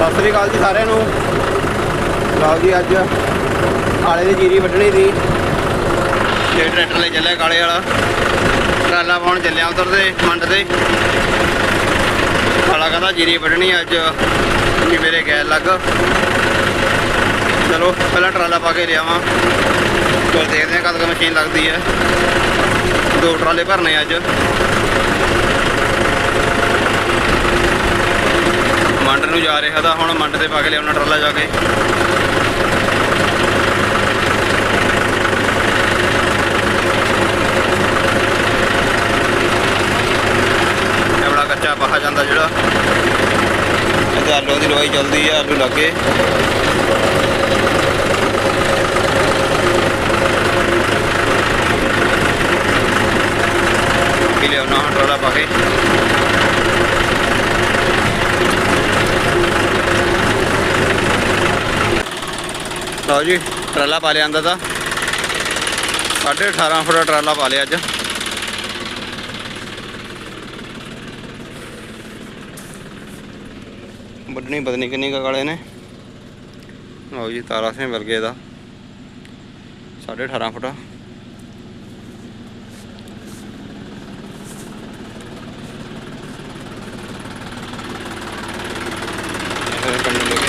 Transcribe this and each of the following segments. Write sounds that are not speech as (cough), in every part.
ਸਤਿ ਸ੍ਰੀ ਅਕਾਲ ਜੀ ਸਾਰਿਆਂ ਨੂੰ। ਲਓ ਜੀ ਅੱਜ ਕਾਲੇ ਦੀ ਜੀਰੀ ਵੱਢਣੀ ਸੀ। ਤੇ ਟਰੈਕਟਰ ਲੈ ਚੱਲਿਆ ਕਾਲੇ ਵਾਲਾ। ਟਰਾਲਾ ਪਾਉਣ ਚੱਲਿਆ ਉਧਰ ਦੇ, ਮੰਡ ਤੇ। ਕਾਲਾ ਕਹਿੰਦਾ ਜੀਰੀ ਵੱਢਣੀ ਅੱਜ, ਕਿ ਮੇਰੇ ਗੈਲ ਲੱਗ। ਚਲੋ, ਪਹਿਲਾਂ ਟਰਾਲਾ ਪਾ ਕੇ ਲਿਆਵਾਂ। ਚਲ ਦੇਖਦੇ ਹਾਂ ਕਦ ਤੱਕ ਮਸ਼ੀਨ ਲੱਗਦੀ ਹੈ। ਦੋ ਟਰਾਲੇ ਭਰਨੇ ਅੱਜ। ਮੰਡ ਨੂੰ ਜਾ ਰਿਹਾ ਤਾਂ ਹੁਣ ਮੰਡ ਤੇ ਪਾ ਕੇ ਲਿਆਉਣਾ ਟਰਾਲਾ ਜਾ ਕੇ। ਇਹ ਕੱਚਾ ਪਾਹਾ ਜਾਂਦਾ ਜਿਹੜਾ। ਇਹਦੇ ਆਲੂ ਦੀ ਲਵਾਈ ਜਲਦੀ ਹੈ ਆਲੂ ਲੱਗੇ। ਕਿ ਲਿਆਉਣਾ ਹੁਣ ਟਰਾਲਾ ਪਾ ਕੇ? ਲਓ ਜੀ, ਟਰਾਲਾ ਪਾ ਲਿਆ ਅੰਦਰ ਦਾ। 18.5 ਫੁੱਟ ਟਰਾਲਾ ਪਾ ਲਿਆ ਅੱਜ। ਵੱਢਣੀ ਪਤਾ ਨਹੀਂ ਕਿੰਨੀ ਕਾਲੇ ਨੇ। ਲਓ ਜੀ, ਤਾਰਾ ਸਿੰਘ ਮਿਲ ਗਿਆ ਦਾ 18.5 ਫੁੱਟ ਇਹ ਕੰਨ ਲੈ ਕੇ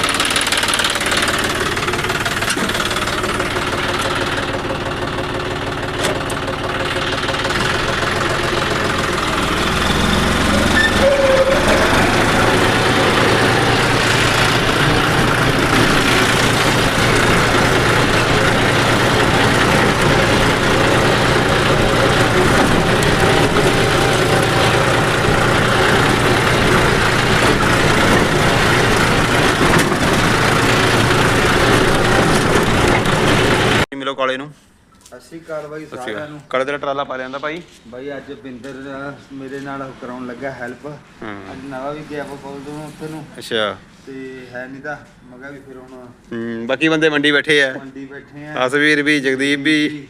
ਮਿਲੋ ਕਾਲੇ ਨੂੰ ਅਸੀਂ ਕਾਰਵਾਈ ਸਾਰਿਆਂ ਨੂੰ। ਕਾਲੇ ਤੇਰਾ ਟਰਾਲਾ ਪਾ ਲਿਆਂਦਾ ਭਾਈ। ਬਾਈ ਅੱਜ ਬਿੰਦਰ ਮੇਰੇ ਨਾਲ ਕਰਾਉਣ ਲੱਗਾ ਹੈਲਪ। ਅੱਜ ਨਵਾਂ ਵੀ ਗਿਆ ਬੋਲ ਦੂੰ ਉੱਥੇ ਨੂੰ। ਅੱਛਾ। ਤੇ ਹੈ ਨਹੀਂ ਤਾਂ ਮੈਂ ਕਿਹਾ ਵੀ ਫਿਰ ਹੁਣ ਹੂੰ ਬਾਕੀ ਬੰਦੇ ਮੰਡੀ ਬੈਠੇ ਆ। ਮੰਡੀ ਬੈਠੇ ਆ। ਅਸਵੀਰ ਵੀ ਜਗਦੀਪ ਵੀ।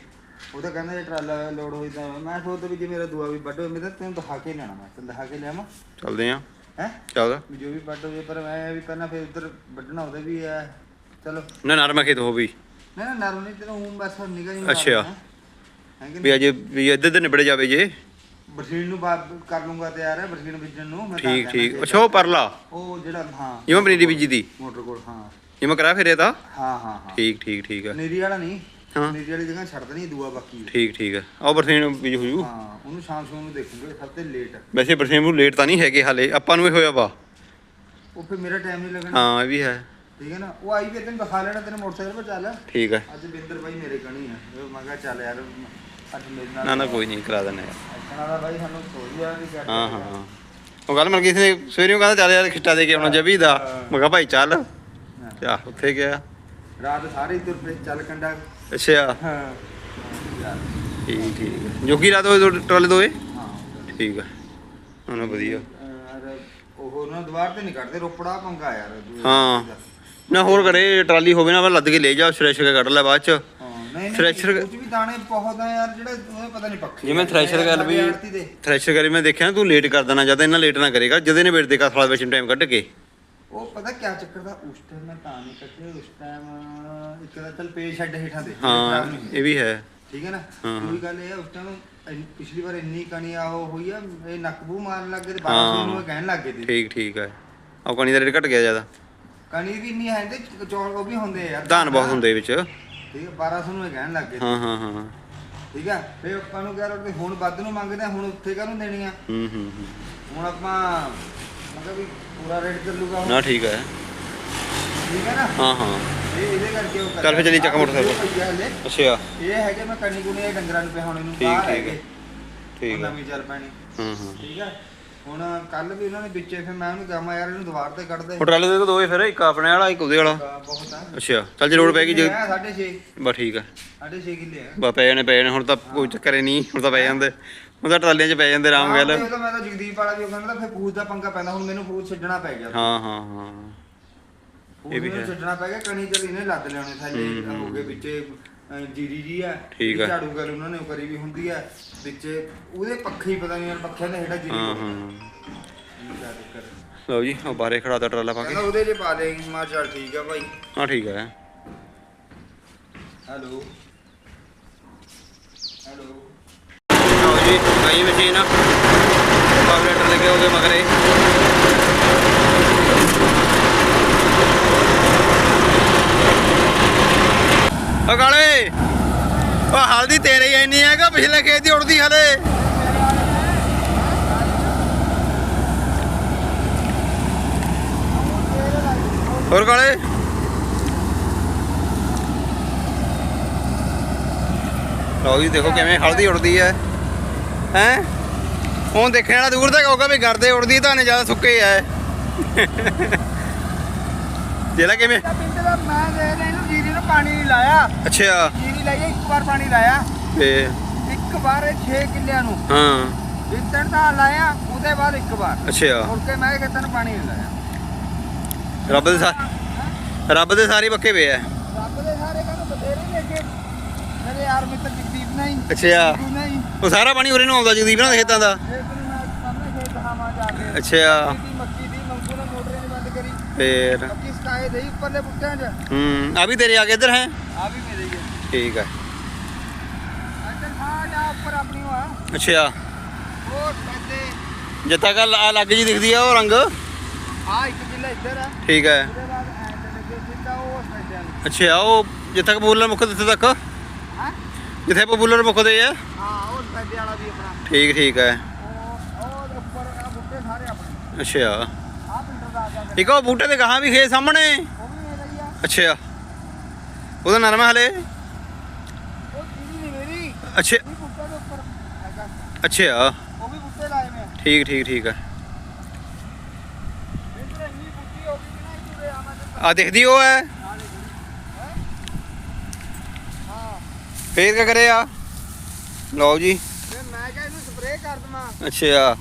ਉਹ ਤਾਂ ਕਹਿੰਦਾ ਜੇ ਟਰਾਲਾ ਲੋਡ ਹੋਈ ਤਾਂ ਮੈਂ ਸੋਚਦਾ ਵੀ ਜੇ ਮੇਰਾ ਦੂਆ ਵੀ ਵੱਢ ਹੋਵੇ ਮੈਂ ਤਾਂ ਤੈਨੂੰ ਦਿਖਾ ਕੇ ਲੈਣਾ ਮੈਂ ਤੈਨੂੰ ਦਿਖਾ ਕੇ ਲਿਆਵਾਂ। ਚੱਲਦੇ ਆ। ਹੈ? ਚੱਲ ਜੋ ਵੀ ਵੱਢ ਹੋਵੇ ਪਰ ਮੈਂ ਵੀ ਪਹਿਲਾਂ ਫਿਰ ਉੱਧਰ ਵੱਢਣਾ ਉਹਦੇ ਵੀ ਹੈ। ਚਲੋ। ਨਾ ਨਰਮਾ ਖੇਤ ਹੋ ਵੀ। ਨਾ ਨਾ ਨਰਮ ਨਹੀਂ ਤੈਨੂੰ ਹੂੰ ਬਸ ਨਿਕਲ ਹੀ। ਅੱਛਾ। ਵੀ ਅਜੇ ਵੀ ਇੱਧਰ ਦੇ ਨਿਬੜ ਜਾਵੇ ਜੇ। ਬਰਸੀਨ ਨੂੰ ਬਾਅਦ ਕਰ ਲੂੰਗਾ ਤਿਆਰ ਹੈ ਬਰਸੀਨ ਬੀਜਣ ਨੂੰ ਮੈਂ ਠੀਕ ਠੀਕ। ਅੱਛਾ ਉਹ ਪਰਲਾ। ਉਹ ਜਿਹੜਾ ਹਾਂ। ਜਿਵੇਂ ਪਨੀਰੀ ਬੀਜੀ ਦੀ। ਮੋਟਰ ਕੋਲ ਹਾਂ। ਜਿਵੇਂ ਕਰਾ ਫਿਰੇ ਤਾਂ। ਹਾਂ ਹਾਂ ਹਾਂ। ਠੀਕ ਠੀਕ ਠੀਕ ਆ। ਨੀਰੀ ਵਾਲਾ ਨਹੀਂ। ਹਾਂ। ਨੀਰੀ ਵਾਲੀ ਜਗ੍ਹਾ ਛੱਡ ਦੇਣੀ ਦੂਆ ਬਾਕੀ ਠੀਕ ਠੀਕ ਆ। ਉਹ ਬਰਸੀਨ ਬੀਜ ਹੋ ਜੂ। ਹਾਂ ਉਹਨੂੰ ਸ਼ਾਮ ਸ਼ਾਮ ਨੂੰ ਦੇਖੂਗੇ ਸਭ ਤੋਂ ਲੇਟ ਵੈਸੇ ਬਰਸੀਨ ਨੂੰ ਲੇਟ ਤਾਂ ਨਹੀਂ ਹੈਗੇ ਹਾਲੇ ਆਪਾਂ ਨੂੰ ਇਹ ਹੋਇਆ ਵਾ। ਉਹ ਮੇਰਾ ਟਾਈਮ ਨਹੀਂ ਲੱਗਣਾ। ਹਾਂ ਇਹ ਵੀ ਹੈ। ਠੀਕ ਹੈ ਨਾ? ਉਹ ਆਈ ਵੀ ਤੈਨੂੰ ਦਿਖਾ ਲੈਣਾ ਤੈਨੂੰ ਮੋਟਰਸਾਈਕਲ 'ਤੇ ਚੱਲ। ਠੀਕ ਹੈ। ਅੱਜ ਬਿੰਦਰ ਬਾਈ ਮੇਰੇ ਕਣੀ ਆ। ਉਹ ਮੈਂ ਕਿਹਾ ਚੱਲ ਯਾਰ ਅੱਜ ਮੇਰੇ ਨਾਲ ਨਾ ਨਾ ਕੋਈ ਨਹੀਂ ਕਰਾ ਦਿੰਦੇ ਆ ਅੱਛਾ ਦਾ ਬਾਈ ਸਾਨੂੰ ਥੋੜੀ ਆ ਵੀ ਕਰ ਹਾਂ ਹਾਂ ਉਹ ਗੱਲ ਮਰ ਗਈ ਸੀ ਸਵੇਰੇ ਉਹ ਕਹਿੰਦਾ ਚੱਲ ਯਾਰ ਖਿੱਟਾ ਦੇ ਕੇ ਆਉਣਾ ਜਬੀ ਦਾ। ਮੈਂ ਕਿਹਾ ਭਾਈ ਚੱਲ। ਤੇ ਆ ਉੱਥੇ ਗਿਆ। ਰਾਤ ਸਾਰੇ ਤੁਰ ਪਏ ਚੱਲ ਕੰਡਾ। ਅੱਛਾ। ਹਾਂ। ਠੀਕ ਠੀਕ। ਜੋਗੀ ਰਾਤ ਹੋਏ ਟਰਾਲੇ ਦੋਏ ਹਾਂ। ਠੀਕ ਹੈ ਉਹਨਾਂ ਵਧੀਆ। ਅਹ ਉਹ ਉਹਨਾਂ ਦੁਆਰ ਤੇ ਨਹੀਂ ਕੱਢਦੇ ਰੋਪੜਾ ਪੰਗਾ ਯਾਰ। ਦੂਏ ਹਾਂ। ਦਾ। ਨਾ ਹੋਰ ਕਰੇ ਟਰਾਲੀ ਹੋਵੇ ਨਾ ਵਾ ਲੱਦ ਕੇ ਲੈ ਜਾ ਸ੍ਰੈਸ਼ਰ ਕੇ ਕੱਢ ਲੈ ਬਾਅਦ ਚ। ਹਾਂ ਨਹੀਂ ਨਹੀਂ ਥ੍ਰੈਸ਼ਰ- ਕੁਝ ਵੀ ਦਾਣੇ ਬਹੁਤ ਆ ਯਾਰ ਜਿਹੜੇ ਉਹ ਪਤਾ ਨਹੀਂ ਪੱਖੇ ਜਿਵੇਂ ਥ੍ਰੈਸ਼ਰ ਗੱਲ ਵੀ ਦੇ। ਥ੍ਰੈਸ਼ਰ ਕਰੇ ਮੈਂ ਦੇਖਿਆ ਤੂੰ ਲੇਟ ਕਰ ਦੇਣਾ ਜਦ ਇਹਨਾਂ ਲੇਟ ਨਾ ਕਰੇਗਾ ਜਦੇ ਨੇ ਵੇਟ ਦੇ ਕਾ ਸਾਲਾ ਵਿੱਚ ਟਾਈਮ ਕੱਢ ਕੇ। ਉਹ ਪਤਾ ਕਿਆ ਚੱਕਰ ਦਾ ਉਸ ਟਾਈਮ ਮੈਂ ਤਾਂ ਨਹੀਂ ਕੱਟੇ ਉਸ ਟਾਈਮ ਇੱਕ ਤਾਂ ਚੱਲ ਪੇਜ ਛੱਡ ਹੇਠਾਂ ਦੇ ਹਾਂ ਇਹ ਵੀ ਹੈ। ਠੀਕ ਹੈ ਨਾ? ਹਾਂ। ਕੋਈ ਗੱਲ ਇਹ ਆ ਉਸ ਟਾਈਮ ਇੰਨ- ਪਿਛਲੀ ਵਾਰ ਇੰਨੀ ਕਣੀ ਆ ਉਹ ਹੋਈ ਆ ਇਹ ਨੱਕਬੂ ਮਾਰਨ ਲੱਗ ਗਏ ਤੇ ਹਾਂ। 1200 ਨੂੰ ਇਹ ਕਹਿਣ ਲੱਗ ਗਏ ਤੇ। ਠੀਕ ਠੀਕ ਹੈ ਉਹ ਕਣੀ ਦਾ ਰੇਟ ਘਟ ਗਿਆ ਜ਼ਿਆਦਾ। ਕਣੀ ਵੀ ਇੰਨੀ ਹੈ ਤੇ ਚੌਲ ਉਹ ਵੀ ਹੁੰਦੇ ਆ। ਧਾਨ ਬਹੁਤ ਹੁੰਦੇ ਵਿੱਚ। ਠੀਕ ਹੈ 1200 ਨੂੰ ਇਹ ਕਹਿਣ ਲੱਗ ਗਏ। ਹਾਂ ਹਾਂ ਹਾਂ ਠੀਕ ਆ ਫੇ ਆਪਾਂ ਨੂੰ ਕਹਿ ਰਹੇ ਹੁਣ ਵੱਧ ਨੂੰ ਮੰਗਦੇ ਆ ਹੁਣ ਉੱਥੇ ਕਾਹਨੂੰ ਦੇਣੀ ਆ? ਹੂੰ ਹੂੰ ਹੂੰ। ਹੁਣ ਆਪਾਂ ਮਤਲਬ ਵੀ ਪੂਰਾ ਰੇਟ ਚੱਲੂਗਾ ਹੁਣ। ਨਾ ਠੀਕ ਹੈ ਠੀਕ ਹੈ ਨਾ? ਹਾਂ ਹਾਂ। ਇਹ ਇਹਦੇ ਕਰਕੇ ਉਹ ਚੱਲ ਫਿਰ ਚੱਲੀਏ ਚੱਕ ਮੋਟਰਸਾਈਕਲ। ਹਲੇ। ਅੱਛਾ। ਇਹ ਹੈਗੇ ਮੈਂ ਕੰਨੀ ਕੁਨੀ ਇਹ ਡੰਗਰਾਂ ਨੂੰ ਪਿਹਾਉਣੇ ਨੂੰ। ਠੀਕ, ਬਾਹਰ ਠੀਕ ਹੈਗੇ। ਹੈ। ਉਹ ਠੀਕ ਹੈ ਨਵੀਂ ਚੱਲ ਪੈਣੀ। ਹਾਂ ਹਾਂ। ਠੀਕ ਹੈ ਹੁਣ ਕੱਲ ਵੀ ਉਹਨਾਂ ਨੇ ਵਿੱਚੇ ਫਿਰ ਮੈਂ ਉਹਨੂੰ ਕਹਾਂ ਯਾਰ ਇਹਨੂੰ ਦੁਬਾਰ ਤੇ ਕੱਢ ਦੇ ਉਹ ਟਰਾਲੇ ਦੇ ਦੋਏ ਫਿਰ ਇੱਕ ਆਪਣੇ ਵਾਲਾ ਇੱਕ ਉਹਦੇ ਵਾਲਾ। ਬਹੁਤ ਆ। ਅੱਛਾ ਚੱਲ ਜੇ ਲੋੜ ਪੈ ਗਈ ਜੇ ਸਾਢੇ ਛੇ। ਬਸ ਠੀਕ ਹੈ ਸਾਢੇ ਛੇ ਕਿੱਲੇ ਆ। ਬਸ ਪੈ ਜਾਣੇ ਪੈ ਜਾਣੇ ਹੁਣ ਤਾਂ ਕੋਈ ਚੱਕਰ ਹੀ ਨਹੀਂ ਹੁਣ ਤਾਂ ਪੈ ਜਾਂਦੇ। ਹੁਣ ਤਾਂ ਟਰਾਲੀਆਂ 'ਚ ਪੈ ਜਾਂਦੇ ਆਰਾਮ ਗੱਲ। ਮੈਂ ਤਾਂ ਜਗਦੀਪ ਵਾਲਾ ਵੀ ਉਹ ਕਹਿੰਦਾ ਫਿਰ ਫੂਸ ਦਾ ਪੰਗਾ ਪੈਂਦਾ ਹੁਣ ਮੈਨੂੰ ਫੂਸ ਛੱਡਣਾ ਪੈ ਗਿਆ। ਹਾਂ ਹਾਂ ਹਾਂ। ਇਹ ਵੀ ਹੈ। ਛੱਡਣਾ ਪੈ ਗਿਆ ਕਣੀ ਚੱਲ ਇਹਨੇ ਲੱਦ ਲਿਆਉਣੇ ਥੱਲੇ ਹੋ ਗਏ ਵਿੱਚੇ। ਜੀਰੀ ਜੀ ਆ ਠੀਕ ਆ। ਝਾੜੂ ਗੱਲ ਉਹਨਾਂ ਨੇ ਉਹ ਕਰੀ ਵੀ ਹੁੰਦੀ ਆ ਵਿੱਚ ਉਹਦੇ ਪੱਖੇ ਹੀ ਪਤਾ ਨਹੀਂ ਯਾਰ ਪੱਖਿਆਂ ਦੇ ਹੇਠਾਂ ਜੀਰੀ ਹਾਂ। ਹਾਂ। ਹੈ। ਲਓ ਜੀ ਉਹ ਬਾਰੇ ਖੜਾ ਤਾ ਟਰਾਲਾ ਪਾ ਕੇ। ਕਹਿੰਦਾ ਉਹਦੇ 'ਚ ਪਾ ਦੇ ਮਾ ਚੱਲ ਠੀਕ ਆ ਭਾਈ। ਹਾਂ ਠੀਕ ਹੈ ਹੈਲੋ। ਹੈਲੋ। ਲਓ ਜੀ ਆਈ ਮਸ਼ੀਨ। ਕਾਰਬੋਰੇਟਰ ਲੱਗੇ ਹੋ ਗਏ ਮਗਰੇ। ਓ ਕਾਲੇ ਉਹ ਹਲਦੀ ਤੇਰੇ ਹੀ ਇੰਨੀ ਹੈਗਾ, ਪਿਛਲੇ ਖੇਤ ਦੀ ਉੜਦੀ ਹਲੇ। ਹੋਰ ਕਾਲੇ ਲਓ ਜੀ, ਦੇਖੋ ਕਿਵੇਂ ਹਲਦੀ ਉੜਦੀ ਹੈ। ਹੈ? ਹੁਣ ਦੇਖਣ ਵਾਲਾ ਦੂਰ ਤੱਕ ਕਹੂਗਾ ਵੀ ਗਰਦੇ ਉੜਦੀ ਤਾਂ ਨੇ ਜ਼ਿਆਦਾ ਸੁੱਕੇ ਆ। ਜਿਹੜਾ ਕਿਵੇਂ ਪਿੰਡ ਦਾ ਮੈਂ ਦੇ ਇਹਨੂੰ ਨੂੰ ਪਾਣੀ ਨਹੀਂ ਲਾਇਆ। ਅੱਛਾ। ਜੀਰੀ ਲਾਈ ਇੱਕ ਵਾਰ ਪਾਣੀ ਲਾਇਆ। ਤੇ ਇੱਕ ਵਾਰ 6 ਕਿੱਲਿਆਂ ਨੂੰ। ਹਾਂ। ਜਿੱਦਣ ਦਾ ਲਾਇਆ ਉਹਦੇ ਬਾਅਦ ਇੱਕ ਵਾਰ। ਅੱਛਾ। ਮੁੜ ਕੇ ਮੈਂ ਖੇਤਾਂ ਨੂੰ ਪਾਣੀ ਨਹੀਂ ਲਾਇਆ। ਰੱਬ ਦੇ ਸਾਰੇ ਰੱਬ ਦੇ ਸਾਰੇ ਪੱਕੇ ਵੇ ਐ ਰੱਬ ਦੇ ਸਾਰੇ ਕਹਿੰਦੇ ਬਥੇਰੇ ਲੈ ਕੇ ਮੇਰੇ ਯਾਰ ਮਿੱਤਰ ਜਗਦੀਪ ਨਹੀਂ। ਅੱਛਾ। ਤੂੰ ਨਹੀਂ। ਉਹ ਸਾਰਾ ਪਾਣੀ ਉਰੇ ਨੂੰ ਆਉਂਦਾ ਜਗਦੀਪ ਨਾਲ ਖੇਤਾਂ ਦਾ। ਜੇ ਤੈਨੂੰ ਮੈਂ ਸਾਹਮਣੇ ਖੇਤ ਦਿਖਾਵਾਂ ਜਾ ਕੇ। ਅੱਛਾ। ਦੀ ਮੱਕੀ ਦੀ ਮੰਗੂ ਨੇ ਮੋਟਰ ਨਹੀਂ ਬੰਦ ਕਰੀ। ਫੇਰ। ਮੱਕੀ ਸਕਾਏ ਦੇ ਉੱਪਰਲੇ ਬੁੱਟਿਆਂ 'ਚ। ਹੂੰ ਆ ਵੀ ਤੇਰੇ ਆ ਕੇ ਇੱਧਰ ਹੈ? ਆ ਵੀ ਮੇਰੇ ਹੀ ਹੈ ਠੀਕ ਹੈ ਇੱਧਰ ਜਾ ਉੱਪਰ ਆਪਣੀ ਆ ਅੱਛਾ। ਉਹ ਪੈਦੇ ਜਿੱਥੇ ਕੱਲ ਆ ਲੱਗ ਜੀ ਦਿਖਦੀ ਆ ਉਹ ਰੰਗ। ਆ ਇੱਕ ਕਿੱਲਾ ਇੱਧਰ ਆ। ਠੀਕ ਹੈ ਉਹਦੇ ਬਾਅਦ ਐਂ ਤੇ ਲੱਗੇ ਸਿੱਧਾ ਉਹ ਪੈਦਿਆਂ ਨੂੰ। ਅੱਛਾ ਉਹ ਜਿੱਥੇ ਕਬੂਲਰ ਮੁੱਕ ਦਿੱਤੇ ਤੱਕ। ਹਾਂ? ਜਿੱਥੇ ਕਬੂਲਰ ਮੁੱਕਦੇ ਆ। ਹਾਂ ਉਹ ਪੈਦੇ ਵਾਲਾ ਵੀ ਆਪਣਾ। ਠੀਕ ਠੀਕ ਹੈ ਉਹ ਉਹ ਉੱਪਰ ਆ ਬੁੱਟੇ ਸਾਰੇ ਆਪਣੇ। ਅੱਛਾ। ਆ ਦਾ ਆ ਇੱਕ ਉਹ ਬੂਟੇ ਦੇ ਗਾਹਾਂ ਵੀ ਖੇ ਸਾਹਮਣੇ? ਆ ਅੱਛਾ। ਉਹਦਾ ਨਰਮ ਹਲੇ? ਅੱਛਾ। ਇਹ ਬੁੱਟੇ ਦੇ ਉੱਪਰ ਹੈਗਾ। ਅੱਛਾ। ਉਹ ਵੀ ਬੁੱਟੇ ਲਾਏ ਮੈਂ ਠੀਕ ਠੀਕ ਠੀਕ ਆ। ਆ ਦਿਖਦੀ ਉਹ ਹੈ? ਫੇਰ ਕੀ ਕਰਿਆ? ਲਓ ਜੀ। ਮੈਂ ਕਿਹਾ ਇਹਨੂੰ ਸਪਰੇਅ ਕਰ ਦਵਾਂ। ਅੱਛਾ।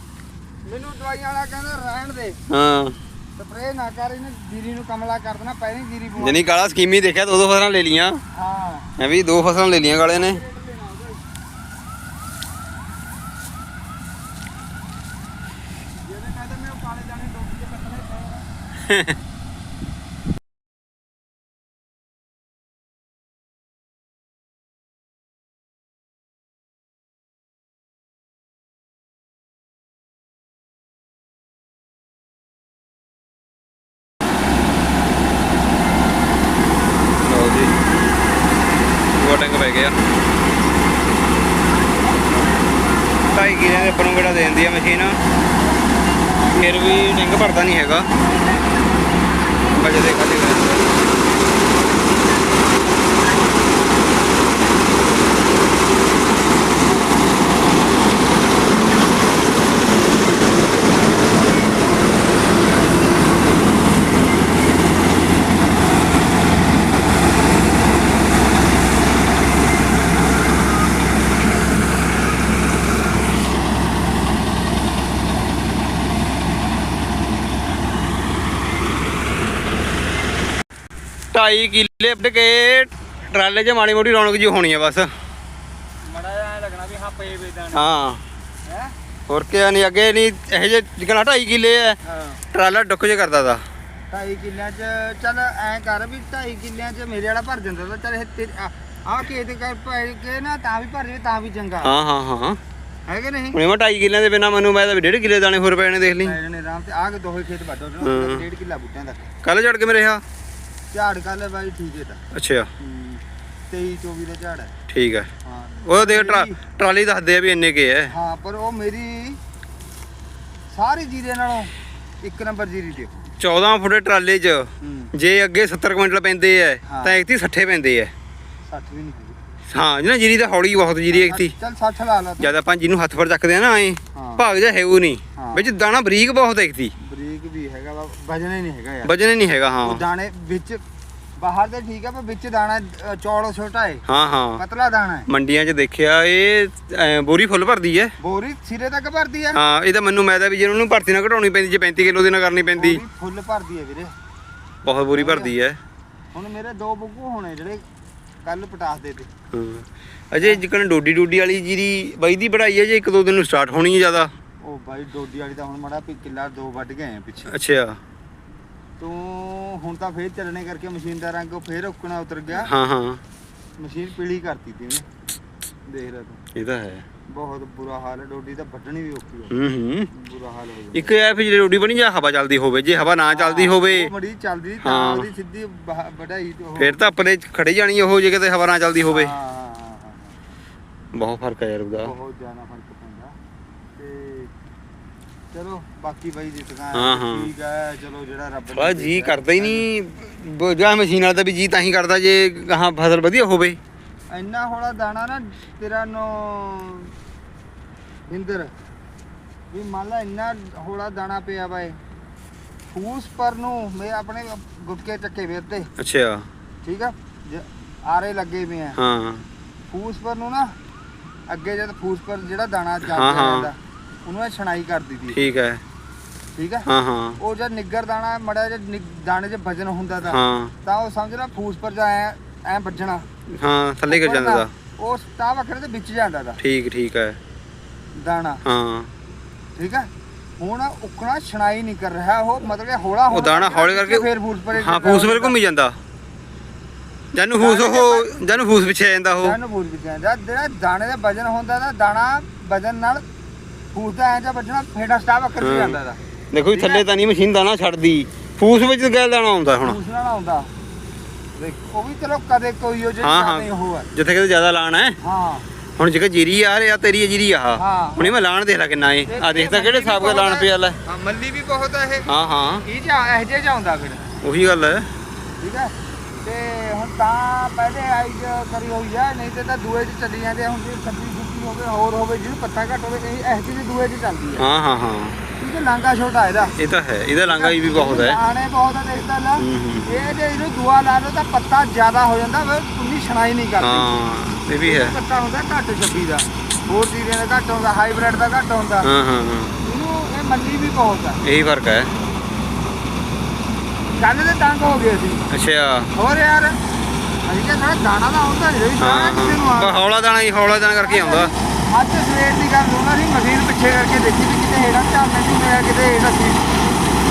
ਮੈਨੂੰ ਦਵਾਈਆਂ ਵਾਲਾ ਕਹਿੰਦਾ ਰਹਿਣ ਦੇ। ਹਾਂ। ਸਪਰੇਅ ਨਾ ਕਰ ਇਹਨੇ ਜੀਰੀ ਨੂੰ ਕਮਲਾ ਕਰ ਦੇਣਾ ਪਹਿਲਾਂ ਹੀ ਜੀਰੀ ਬੁਆ ਜਨੀ ਕਾਲਾ ਸਕੀਮੀ ਦੇਖਿਆ ਦੋ ਦੋ ਫਸਲਾਂ ਲੈ ਲੀਆਂ ਹਾਂ। ਵੀ ਦੋ ਫਸਲਾਂ ਲੈ ਲੀਆਂ ਕਾਲੇ ਨੇ। ਜਿਹਨੇ ਕਹਿੰਦਾ ਮੈਂ ਉਹ ਕਾਲੇ ਦਾਣੇ ਡੋਬ ਕੇ ਕੱਟਣੇ ਪਏ (laughs) ਕਟਿੰਗ ਪੈ ਗਿਆ। ਢਾਈ ਕਿਲੇ ਦੇ ਉੱਪਰ ਨੂੰ ਕਿਹੜਾ ਦੇ ਦਿੰਦੀ ਆ ਮਸ਼ੀਨ? ਫਿਰ ਵੀ ਡਿੰਗ ਭਰਦਾ ਨਹੀਂ ਹੈਗਾ। ਬਜੇ ਦੇਖਾ ਦੇਖਾ 2.5 ਕਿੱਲੇ ਵੱਢ ਕੇ ਟਰਾਲੇ 'ਚ ਮਾੜੀ ਮੋਟੀ ਰੌਣਕ ਜੀ ਹੋਣੀ ਆ ਬਸ। ਮੜਾ ਜਿਹਾ ਲੱਗਣਾ ਵੀ ਹਾਂ ਪਏ ਵੇਦਾਂ ਹਾਂ। ਹੋਰ ਕੀ ਨਹੀਂ ਅੱਗੇ ਨਹੀਂ ਇਹ ਕਿੱਲਿਆਂ ਦੇ ਬਿਨਾ ਮੈਨੂੰ ਮੈਂ ਤਾਂ ਡੇਢ 1.5 ਕਿੱਲੇ ਦਾਣੇ ਹੋਰ ਪੈਣੇ ਦੇਖ ਲਈ। ਮੈਂ ਆ ਦੋਹੇ ਖੇਤ ਵੱਢੋ ਡੇਢ ਕਿੱਲਾ ਬੂਟਿਆਂ ਦਾ। ਕੱਲ ਝੜ ਕੇ ਮੇਰੇ ਆ। ਝਾੜ ਕੱਲ ਬਾਈ ਠੀਕ ਹੈ ਤਾਂ। ਅੱਛਾ। 23 24 ਦਾ ਝਾੜ ਹੈ। ਠੀਕ ਹੈ। ਹਾਂ। ਉਹ ਦੇਖ ਟਰਾ- ਟਰਾਲੀ ਦੱਸਦੇ ਆ ਵੀ ਇੰਨੇ ਕੇ ਐ ਹਾਂ ਪਰ ਉਹ ਮੇਰੀ ਸਾਰੀ ਜੀਰੇ ਨਾਲੋਂ ਇੱਕ ਨੰਬਰ ਜੀਰੀ ਤੇ 14 ਫੁੱਟ ਟਰਾਲੇ 'ਚ ਹੂੰ। ਜੇ ਅੱਗੇ 70 ਕੁਇੰਟਲ ਪੈਂਦੇ ਐ ਹਾਂ। ਤਾਂ ਇੱਥੇ 60 ਪੈਂਦੇ ਐ 60 ਵੀ ਨਹੀਂ ਹੈਗੀ। ਹਾਂ ਜਿਹਨਾਂ ਜੀਰੀ ਤਾਂ ਹੌਲੀ ਬਹੁਤ ਜੀਰੀ ਇੱਥੇ ਚੱਲ 60 ਲਾ ਲਾ ਤੂੰ। ਜਦ ਆਪਾਂ ਜਿਹਨੂੰ ਹੱਥ ਪਰ ਚੱਕਦੇ ਆ ਨਾ ਐ ਹਾਂ। ਭਾਗ ਜਾ ਹੈ ਉਹ ਨਹੀਂ। ਹਾਂ। ਵਿੱਚ ਦਾਣਾ ਬਰੀਕ ਬਹੁਤ ਹੈਗਾ ਵਾ ਵਜਨ ਹੀ ਨਹੀਂ ਹੈਗਾ ਯਾਰ। ਵਜਨ ਹੀ ਨਹੀਂ ਹੈਗਾ ਹਾਂ। ਉਹ ਦਾਣੇ ਵਿੱਚ ਬਾਹਰ ਦੇ ਠੀਕ ਆ ਪਰ ਵਿੱਚ ਦਾਣਾ ਅ, ਚੌੜ ਛੋਟਾ ਹੈ ਹਾਂ ਹਾਂ। ਪਤਲਾ ਦਾਣਾ ਹੈ ਮੰਡੀਆਂ 'ਚ ਦੇਖਿਆ ਇਹ ਐਂ ਬੋਰੀ ਫੁੱਲ ਭਰਦੀ ਐ। ਬੋਰੀ ਸਿਰੇ ਤੱਕ ਭਰਦੀ ਆ। ਹਾਂ ਇਹ ਤਾਂ ਮੈਨੂੰ ਮੈਂ ਤਾਂ ਵੀ ਜੇ ਉਹਨੂੰ ਭਰਤੀ ਨਾ ਘਟਾਉਣੀ ਪੈਂਦੀ ਜੇ 35 ਕਿਲੋ ਦੀ ਨਾ ਕਰਨੀ ਪੈਂਦੀ। ਬੋਰੀ ਫੁੱਲ ਭਰਦੀ ਹੈ ਵੀਰੇ। ਬਹੁਤ ਬੋਰੀ ਭਰਦੀ ਐ। ਹੁਣ ਮੇਰੇ ਦੋ ਬੁੱਗੂ ਹੋਣੇ ਜਿਹੜੇ ਕੱਲ ਪਟਾਸ ਦੇ ਤੇ। ਹਾਂ। ਅਜੇ ਜਿਕਣ ਡੋਡੀ ਡੋਡੀ ਵਾਲੀ ਜੀਰੀ ਬਾਈ ਦੀ ਬੜਾਈ ਹੈ ਜੇ ਇੱਕ ਦੋ ਦਿਨ ਨੂੰ ਸਟਾਰਟ ਹੋਣੀ ਹੈ ਜ਼ਿਆਦਾ। ਉਹ ਬਾਈ ਡੋਡੀ ਵਾਲੀ ਤਾਂ ਹੁਣ ਮਾੜਾ ਵੀ ਕਿੱਲਾ ਦੋ ਵੱਢ ਗਏ ਆ ਪਿੱਛੇ। ਅੱਛਾ। ਤੂੰ ਹੁਣ ਤਾਂ ਫੇਰ ਚੱਲਣੇ ਕਰਕੇ ਮਸ਼ੀਨ ਦਾ ਰੰਗ ਫੇਰ ਉੱਕਣਾ ਉਤਰ ਗਿਆ। ਹਾਂ ਹਾਂ। ਮਸ਼ੀਨ ਪੀਲੀ ਕਰਤੀ ਤੀ ਉਹਨੇ ਦੇਖ ਲੈ ਤੂੰ। ਇਹ ਤਾਂ ਹੈ। ਬਹੁਤ ਬੁਰਾ ਹਾਲ ਹੈ ਡੋਡੀ ਤਾਂ ਵੱਢਣੀ ਵੀ ਔਖੀ ਹੈ ਹੂੰ ਹੂੰ। ਬੁਰਾ ਹਾਲ ਹੋ ਜਾਂਦਾ ਇੱਕ ਇਹ ਫਿਰ ਜਿਹੜੀ ਰੋਡੀ ਬਣੀ ਜਾਂ ਹਵਾ ਚੱਲਦੀ ਹੋਵੇ ਜੇ ਹਵਾ ਨਾ ਚੱਲਦੀ ਹੋਵੇ। ਮੜੀ ਚੱਲਦੀ ਤਾਂ ਹਾਂ। ਉਹਦੀ ਸਿੱਧੀ ਬਾਹ- ਵਢਾਈ ਤੇ ਉਹ ਫਿਰ ਤਾਂ ਆਪਣੇ ਖੜੀ ਜਾਣੀ ਉਹ ਜੇ ਕਿਤੇ ਹਵਾ ਨਾ ਚੱਲਦੀ ਹੋਵੇ। ਹਾਂ, ਹਾਂ, ਹਾਂ। ਬਹੁਤ ਫ਼ਰਕ ਹੈ ਯਾਰ ਉਹਦਾ। ਬਹੁਤ ਜ਼ਿਆਦਾ ਫ਼ਰਕ ਚਲੋ ਬਾਕੀ ਬਾਈ ਦੀ ਦੁਕਾਨ ਹਾਂ, ਹਾਂ। ਠੀਕ ਹੈ ਚਲੋ ਜਿਹੜਾ ਰੱਬ ਨੇ ਬਾ ਜੀ ਦਿੱਤਾ। ਕਰਦਾ ਹੀ ਨਹੀਂ। ਬ- ਜਾਂ ਮਸ਼ੀਨ ਵਾਲਾ ਤਾਂ ਵੀ ਜੀ ਤਾਂ ਹੀ ਕਰਦਾ ਜੇ ਗਾਹਾਂ ਫਸਲ ਵਧੀਆ ਹੋਵੇ। ਇੰਨਾ ਹੌਲਾ ਦਾਣਾ ਨਾ ਤੇਰਾ ਨੋ ਇੰਦਰ ਵੀ ਮੰਨ ਲਾ ਇੰਨਾ ਹੌਲਾ ਦਾਣਾ ਪਿਆ ਬਾਏ ਫੂਸ ਪਰ ਨੂੰ ਮੈਂ ਆਪਣੇ ਗੁਟਕੇ ਚੱਕੇ ਵੇ ਉੱਤੇ। ਅੱਛਾ। ਠੀਕ ਆ? ਜ- ਆਰੇ ਲੱਗੇ ਵੇ ਆ। ਹਾਂ। ਫੂਸ ਪਰ ਨੂੰ ਨਾ ਅੱਗੇ ਜਦ ਫੂਸ ਪਰ ਜਿਹੜਾ ਦਾਣਾ ਹਾਂ, ਚੱਲਦਾ ਹਾਂ। ਰਹਿੰਦਾ। ਉਹਨੂੰ ਇਹ ਛਣਾਈ ਕਰ ਦਿੱਤੀ ਠੀਕ ਹੈ। ਠੀਕ ਆ ਹਾਂ ਹਾਂ। ਉਹ ਜਦ ਨਿੱਗਰ ਦਾਣਾ ਮੜਾ ਜਦ ਦਾਣੇ 'ਚ ਵਜਨ ਹੁੰਦਾ ਤਾਂ ਹਾਂ। ਤਾਂ ਉਹ ਸਮਝ ਲੈ ਫੂਸ ਪਰ ਜਾ ਐ ਐ ਵੱਜਣਾ। ਹਾਂ ਥੱਲੇ ਕਰ ਜਾਂਦਾ ਦਾ ਉਹ ਤਾਂ ਵੱਖਰੇ ਦੇ ਵਿੱਚ ਜਾਂਦਾ ਦਾ ਠੀਕ ਠੀਕ ਹੈ। ਦਾਣਾ। ਹਾਂ। ਠੀਕ ਹੈ? ਹੁਣ ਉਕਣਾ ਛਣਾਈ ਨਹੀਂ ਕਰ ਰਿਹਾ ਉਹ ਮਤਲਬ ਕਿ ਹੌਲਾ ਉਹ ਦਾਣਾ ਹੌਲੇ ਕਰਕੇ ਫੇਰ ਫੂਸ ਪਰੇ ਹਾਂ ਫੂਸ ਵੇਲੇ ਘੁੰਮੀ ਜਾਂਦਾ। ਜਾਨੂੰ ਫੂਸ ਉਹ ਜਾਨੂੰ ਫੂਸ ਪਿੱਛੇ ਆ ਜਾਂਦਾ ਉਹ। ਜਾਨੂੰ ਫੂਸ ਵਿੱਚ ਜਾਂਦਾ। ਜਿਹੜਾ ਦਾਣੇ ਦਾ ਵਜਨ ਹੁੰਦਾ ਤਾਂ ਦਾਣਾ ਵਜਨ ਨਾਲ ਫੂਸ ਦਾ ਐਂ ਜਾਂ ਵੱਜਣਾ ਫੇੜਾ ਸਟਾਪ ਅੱਕਰ ਹਾਂ। ਜਾਂਦਾ ਦਾ ਦੇਖੋ ਜੀ ਥੱਲੇ ਤਾਂ ਨਹੀਂ ਮਸ਼ੀਨ ਦਾਣਾ ਛੱਡਦੀ। ਫੂਸ ਵਿੱਚ ਗੱਲ ਦਾਣਾ ਆਉਂਦਾ ਹੁਣ। ਫੂਸ ਨਾਲ ਆਉਂਦਾ ਦੇਖ ਉਹ ਵੀ ਚਲੋ ਕਦੇ ਕੋਈ ਹੋ ਜੇ ਹਾਂ। ਨਹੀਂ ਉਹ ਹੈ। ਜਿੱਥੇ ਕਿਤੇ ਜ਼ਿਆਦਾ ਲਾਣ ਹੈ। ਹਾਂ। ਹੁਣ ਜਿਹੜਾ ਜੀਰੀ ਆ ਰਿਹਾ ਤੇਰੀ ਇਹ ਜੀਰੀ ਆ। ਹਾਂ। ਹੁਣ ਇਹ ਮੈਂ ਲਾਣ ਦੇਖ ਲੈ ਕਿੰਨਾ ਏ ਆ ਦੇਖਦਾ ਕਿਹੜੇ ਹਿਸਾਬ ਦਾ ਲਾਣ ਪਿਆ ਲੈ। ਹਾਂ ਮੱਲੀ ਵੀ ਬਹੁਤ ਹੈ ਇਹ। ਹਾਂ ਹਾਂ। ਇਹ ਜਾਂ ਇਹ ਜੇ ਜਾਂਦਾ ਫਿਰ। ਉਹੀ ਗੱਲ ਹੈ। ਠੀਕ ਹੈ? ਤੇ ਹੁਣ ਤਾਂ ਪਹਿਲੇ ਆਈ ਜ- ਕਰੀ ਹੋਈ ਆ ਨਹੀਂ ਤੇ ਤਾਂ ਦੂਏ 'ਚ ਚੱਲੀ ਜਾਂਦੇ ਆ। ਹੁਣ ਜੇ ਸਬਜ਼ੀ ਸੁੱਕੀ ਹੋਵੇ ਹੋਰ ਹੋਵੇ ਜਿਹਨੂੰ ਪੱਤਾ ਘੱਟ ਹੋਵੇ ਇਹ ਐਸ ਚੀਜ਼ ਦੂਏ 'ਚ ਚੱਲਦੀ ਹੈ ਹਾਂ ਹਾਂ ਹਾਂ। ਠੀਕ ਹੈ ਲਾਂਗਾ ਛੋਟਾ ਇਹਦਾ। ਇਹ ਤਾਂ ਹੈ ਇਹਦਾ ਲਾਂਗਾ ਵੀ ਬਹੁਤ ਹੈ। ਆਣੇ ਬਹੁਤ ਆ ਦੇਖਦਾ ਲਾ। ਹੂੰ, ਹੂੰ। ਇਹ ਜੇ ਇਹਨੂੰ ਦੁਆ ਲਾ ਦੋ ਤਾਂ ਪੱਤਾ ਜ਼ਿਆਦਾ ਹੋ ਜਾਂਦਾ ਵੇ ਉਨੀ ਛਣਾਈ ਨਹੀਂ ਕਰਦੀ। ਹਾਂ ਇਹ ਵੀ ਹੈ। ਪੱਤਾ ਹੁੰਦਾ ਘੱਟ 26 ਦਾ। ਹੋਰ ਚੀਜ਼ਾਂ ਦਾ ਘੱਟ ਹੁੰਦਾ ਹਾਈਬ੍ਰਿਡ ਦਾ ਘੱਟ ਹੁੰਦਾ। ਹਾਂ ਹਾਂ ਹਾਂ। ਇਹਨੂੰ ਇਹ ਮੰਨੀ ਵੀ ਬਹੁਤ ਆ। ਇਹੀ ਫ਼ਰਕ ਹੈ। ਕੰਨ ਦੇ ਤੰਗ ਹੋ ਗਏ ਸੀ ਅੱਛਾ। ਹੋਰ ਯਾਰ ਅਸੀਂ ਕਿਹਾ ਥੋੜਾ ਦਾਣਾ ਦਾ ਨਹੀਂ ਹਾਂ ਹਾਂ ਹੌਲਾ ਦਾਣਾ ਹੀ ਹੌਲਾ ਦਾਣਾ ਕਰਕੇ ਆਉਂਦਾ। ਅੱਜ ਸਵੇਰ ਦੀ ਗੱਲ ਹੋਣਾ ਸੀ ਮਸ਼ੀਨ ਪਿੱਛੇ ਕਰਕੇ ਦੇਖੀ ਵੀ ਕਿਤੇ ਹੇਠਾਂ ਝਾੜਨੇ ਨਹੀਂ ਹੋਇਆ ਕਿਤੇ ਹੇਠਾਂ ਸੀ।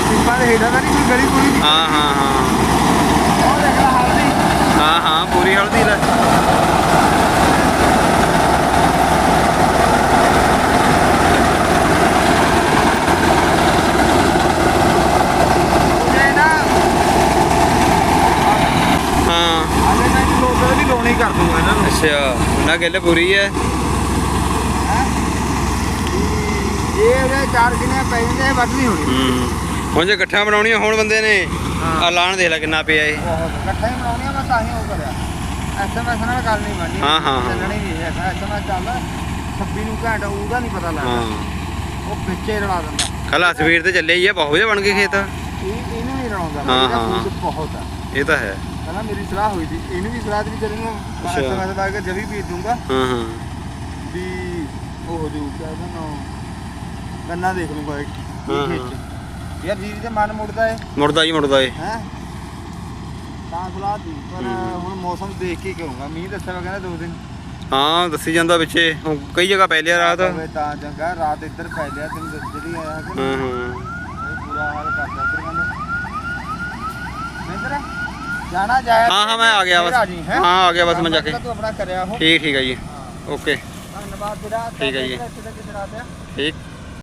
ਸਿੰਪਾ ਦੇ ਤਾਂ ਨਹੀਂ ਕੋਈ ਗਲੀ ਗੁਲੀ ਨਹੀਂ ਹਾਂ ਹਾਂ ਹਾਂ। ਉਹ ਦੇਖ ਲਾ ਹਲਦੀ। ਹਾਂ ਹਾਂ ਪੂਰੀ ਹਲਦੀ ਲੈ ਉਹਨੇ ਨਾ ਹਾਂ ਹਾਲੇ ਮੈਂ ਇਹਨੂੰ ਲੋਕਾਂ ਵੀ ਲੋਣੀ ਕਰ ਦੂੰਗਾ ਇਹਨਾਂ ਨੂੰ ਅੱਛਾ ਉਹਨਾਂ ਗੱਲ ਪੂਰੀ ਹੈ। ਹੈਂ। ਇਹ ਉਹਦੇ ਚਾਰ ਕਿਨੇ ਪੈ ਜਾਂਦੇ ਇਹ ਵੱਧ ਨਹੀਂ ਹੋਣੀ। ਹੂੰ। ਹੁਣ ਜੇ ਗੱਠਾਂ ਬਣਾਉਣੀਆਂ ਹੋਣ ਬੰਦੇ ਨੇ। ਆ ਲਾਣ ਦੇਖ ਲੈ ਕਿੰਨਾ ਪਿਆ ਬਹੁਤ ਇਕੱਠਾ ਹੀ ਬਣਾਉਣੀਆਂ ਬਸ ਆਹੀ ਉਹ ਕਰਿਆ ਐਸਐਮਐਸ ਨਾਲ ਗੱਲ ਨਹੀਂ ਬਣਨੀ। ਹਾਂ, ਹਾਂ। ਚੱਲਣੀ ਨਹੀਂ ਹੈ ਐਸਐਮਐਸ ਚੱਲਦਾ 26 ਨੂੰ ਘੰਟਾ ਉਹਦਾ ਨਹੀਂ ਪਤਾ ਲੱਗਦਾ। ਉਹ ਵਿੱਚੇ ਰਲਾ ਦਿੰਦਾ। ਕੱਲ ਸਵੇਰ ਤੇ ਚੱਲੇ ਹੀ ਆ ਬਹੁਤ ਵਧੀਆ ਬਣ ਗਏ ਖੇਤ। ਇਹ ਇਹਨੂੰ ਨਹੀਂ ਰਲਾਉਂਦਾ। ਹਾਂ, ਇਹਦਾ ਹਾਂ। ਫੂਸ ਬਹੁਤ ਆ। ਇਹ ਤਾਂ ਹੈ। ਪਹਿਲਾਂ ਮੇਰੀ ਸਲਾਹ ਹੋਈ ਸੀ। ਇਹਨੂੰ ਵੀ ਸਲਾਹ ਦੀ ਚੱਲਣਾ ਅੱਛਾ। ਐਸਐਮਐਸ ਦਾ ਕੇ ਜਵੀ ਭੇਜ ਦੂੰਗਾ ਹਾਂ ਹਾਂ। ਵੀ ਉਹ ਹੋ ਜੂ ਕਿਆ ਉਹਦਾ ਨਾਮ ਗੰਨਾ ਦੇਖ ਲੂੰਗਾ ਇੱਕ ਹਾਂ, ਖੇਤ ਚ। ਯਾਰ ਜੀਰੀ ਤੇ ਮਨ ਮੁੜਦਾ ਏ। ਮੁੜਦਾ ਹੀ ਮੁੜਦਾ ਏ। ਹੈ? ਤਾਂ ਸਲਾਹ ਦੀ ਪਰ ਹੂੰ। ਹੁਣ ਮੌਸਮ ਦੇਖ ਕੇ ਕਰੂੰਗਾ ਮੀਂਹ ਦੱਸਿਆ ਵਾ ਕਹਿੰਦਾ ਦੋ ਦਿਨ। ਹਾਂ ਦੱਸੀ ਜਾਂਦਾ ਵਿੱਚੇ ਹੁਣ ਕਈ ਜਗ੍ਹਾ ਪੈ ਲਿਆ ਰਾਤ। ਹਾਂ ਹੋਵੇ ਤਾਂ ਚੰਗਾ ਰਾਤ ਇੱਧਰ ਪੈ ਲਿਆ ਤੈਨੂੰ ਦੱਸ- ਜਿਹੜੀ ਆਇਆ ਕਿ ਹਾਂ ਇਹ ਬੁਰਾ ਹਾਲ ਕਰਦਾ ਇੱਧਰ ਕਹਿੰਦੇ ਮਹਿੰਦਰ ਜਾਣਾ ਜਾਇਆ ਹਾਂ ਹਾਂ ਮੈਂ ਆ ਗਿਆ ਬਸ। ਜੀ, ਹੈਂ? ਹਾਂ ਆ ਗਿਆ ਬਸ ਮੈਂ ਜਾ ਕੇ। ਤੂੰ ਆਪਣਾ ਕਰਿਆ ਉਹ ਠੀਕ ਠੀਕ ਹੈ ਜੀ। ਓਕੇ। ਧੰਨਵਾਦ ਤੇਰਾ। ਠੀਕ ਹੈ ਜੀ। ਠੀਕ।